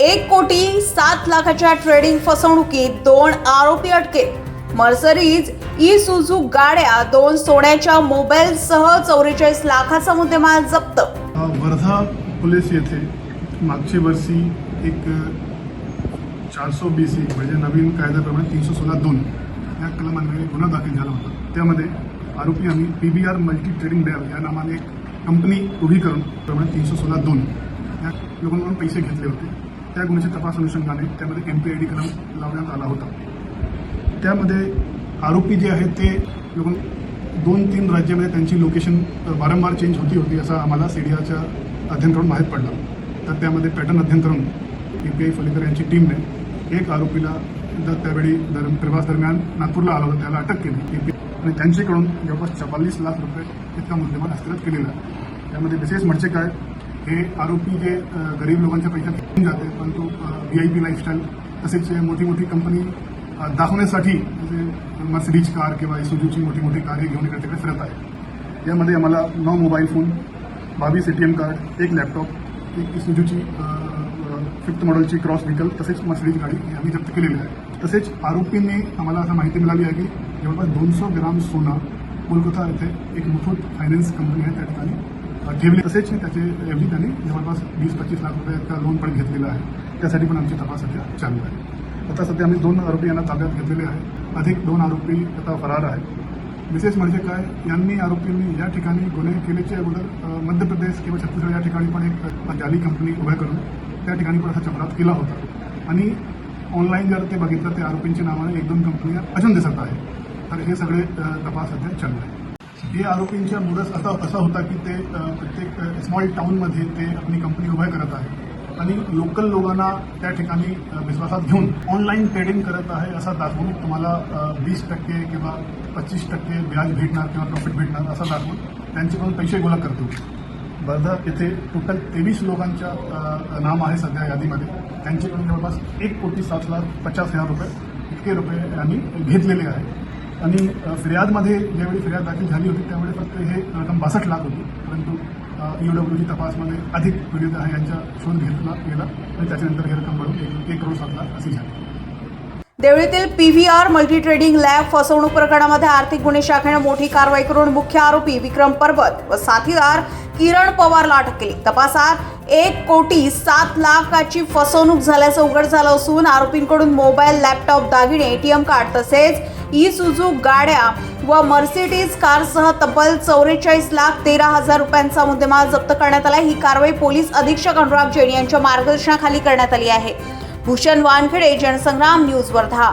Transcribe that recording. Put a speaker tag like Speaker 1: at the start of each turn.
Speaker 1: एक कोटी सात लाखाच्या ट्रेडिंग फसवणुकीत दोन आरोपी अटकेत. मर्सरीज ई सुझू गाड्या दोन सोन्याच्या मोबाईलसह चौवेचाळीस लाखाचा मुद्देमाल जप्त.
Speaker 2: वर्धा पोलीस येथे मागच्या वर्षी एक चारसो बी सी म्हणजे नवीन कायद्याप्रमाणे तीनशे सोळा दोन या कलमांमध्ये गुन्हा दाखल झाला होता. त्यामध्ये आरोपी आम्ही P B R multi trading dare या नावाने एक कंपनी उभी करून प्रमाणे तीनशे सोळा दोन या लोकांकडून पैसे घेतले होते. त्या गुन्ह्याच्या तपास अनुषंगाने त्यामध्ये एम पी आय डी कलम लावण्यात आला होता. त्यामध्ये आरोपी जे आहेत ते दोन तीन राज्यामध्ये त्यांची लोकेशन वारंवार चेंज होती होती असं आम्हाला सीडीआरच्या अध्ययन करून माहीत पडलं. तर त्यामध्ये पॅटर्न अध्ययन करून ए पी आय फलेकर यांची टीमने एक आरोपीला द- त्यावेळी प्रवास दरम्यान नागपूरला आला होता. त्याला अटक केली. AP आणि त्यांच्याकडून जवळपास चव्वालीस लाख रुपये इतका मुद्देमाल हस्तगत केलेला त्यामध्ये विशेष म्हणजे काय? हे आरोपी जे गरीब लोकांच्या पैशात घेऊन जाते परंतु व्ही आय पी लाईफस्टाईल तसेच मोठी मोठी कंपनी दाखवण्यासाठी म्हणजे मर्सिडीज कार किंवा सुजूची मोठी मोठी कार हे घेऊन इकडे तिकडे फिरत आहे यामध्ये आम्हाला नऊ मोबाईल फोन बावीस एटीएम टी एम कार्ड एक लॅपटॉप एक सुजूची फिफ्थ मॉडेलची क्रॉस व्हेकल तसेच मर्सिडीज गाडी आम्ही जप्त केलेली आहे. तसेच आरोपींनी आम्हाला असं माहिती मिळाली आहे की जवळपास दोनशे ग्राम सोना कोलकाता येथे एक मुथूट फायनान्स कंपनी आहे त्या ठिकाणी ठेवले. तसेच त्याचे एवढी त्यांनी जवळपास वीस पंचवीस लाख रुपयाचा लोन पण घेतलेलं आहे. त्यासाठी पण आमची तपास सध्या चालू आहे. आता सध्या आम्ही दोन आरोपी यांना ताब्यात घेतलेले आहे. अधिक दोन आरोपी आता फरार आहेत. विशेष म्हणजे काय यांनी आरोपींनी या ठिकाणी गुन्हे केल्याच्या अगोदर मध्य प्रदेश किंवा छत्तीसगड या ठिकाणी पण एक जाली कंपनी उभ्या करून त्या ठिकाणी पण असा चपरात केला होता. आणि ऑनलाईन जर ते बघितलं ते आरोपींच्या नावाने एक दोन कंपन्या अजून दिसत आहे तर हे सगळे तपास सध्या चालू आहे हे आरोपींच्या मुळच असा असा होता की ते प्रत्येक स्मॉल टाऊनमध्ये ते आपली कंपनी उभ्या करत आहे. आणि लोकल लोकांना त्या ठिकाणी विश्वासात घेऊन ऑनलाईन ट्रेडिंग करत आहे असा दाखवून तुम्हाला वीस टक्के किंवा पच्चीस टक्के व्याज भेटणार किंवा प्रॉफिट भेटणार असा दाखवून त्यांच्याकडून पैसे गोळा करतो. वर्धा येथे टोटल तेवीस लोकांच्या नाम आहे सध्या यादीमध्ये. त्यांच्याकडून जवळपास एक कोटी सात लाख पचास हजार रुपये इतके रुपये आम्ही घेतलेले आहे. आणि फिर्यादमध्ये ज्यावेळी फिर्याद दाखल झाली होती त्यावेळी फक्त हे रक्कम बासष्ट लाख होती. परंतु ईडब्ल्यूची तपासमध्ये अधिक पीडित आहे यांचा शोध घेतला गेला आणि त्याच्यानंतर ही रक्कम वाढून एक- एक करोड सात लाख अशी झाली.
Speaker 1: देवळीतील आर मल्टी ट्रेडिंग लॅब फसवणूक प्रकरणामध्ये आर्थिक गुन्हे शाखेने मोठी कारवाई करून मुख्य आरोपी विक्रम पर्वत व साथीदार किरण पवारला अटक केली. तपासात एक कोटी सात लाखाची फसवणूक झाल्याचं उघड झालं असून आरोपींकडून मोबाईल लॅपटॉप दागिने एटीएम कार्ड तसेच ई सुजूक गाड्या व मर्सिडीज कारसह तब्बल चौवेचाळीस लाख तेरा हजार रुपयांचा मुद्देमाल जप्त करण्यात आला ही कारवाई पोलीस अधीक्षक अनुराग जैन यांच्या मार्गदर्शनाखाली करण्यात आली आहे. भूषण वानखेडे जनसंग्राम न्यूज वर्धा